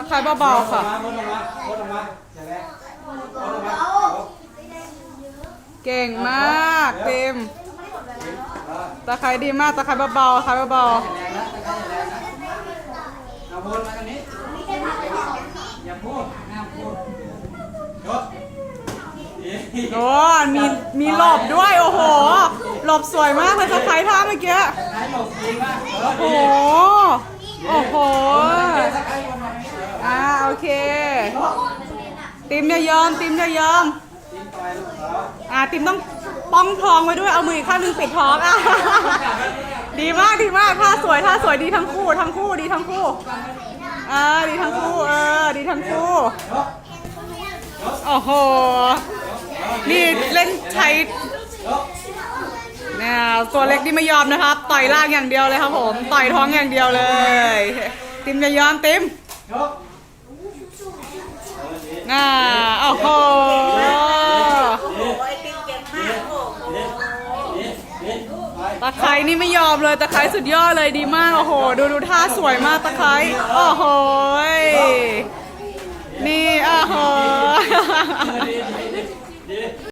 ะไคร้เบาๆค่ะโคตรออกมาโคตรออกมาใช่ไหมโคตรออกมาเก่งมากเติมตะไคร้ดีมากตะไคร้เบาๆตะไคร้เบาแรงนะตะไคร้แรงนะเอาวนมาทางนี้ อย่าพูดห้ามพูดยกๆโอ้มีมีหลบด้วยโอ้โหหลบสวยมากเลยตะไคร้ท่าเมื่อกี้ตะไคร้หลบดีมากเออโอ้ดีโหโอ้โห ตะไคร้วนมาทางนี้เออ อ่าโอ เค ติมอย่ายอม ติมอย่ายอมอ่าติมต้องป้องทองไว้ด้วยเอามืออีกข้างหนึงปิดท้องอะดีมากดีมากท่าสวยท่าสวยดีทั้งคู่ทั้งคู่ดีทั้งคู่เออดีทั้งคู่เออดีทั้งคู่โอ้โหนี่เล่นใช้เนี่ยตัวเล็กนี่ไม่ยอมนะครับ ต่อยล่างอย่างเดียวเลยครับผม ต่อยท้องอย่างเดียวเลย ติมอย่ยอมติม อ่าโอ้โหตะไคร้นี่ไม่ยอมเลยตะไคร้สุดยอดเลยดีมากโอ้โห ดูดูท่าสวยมากตะไคร้โอ้โหนี่โอ้โห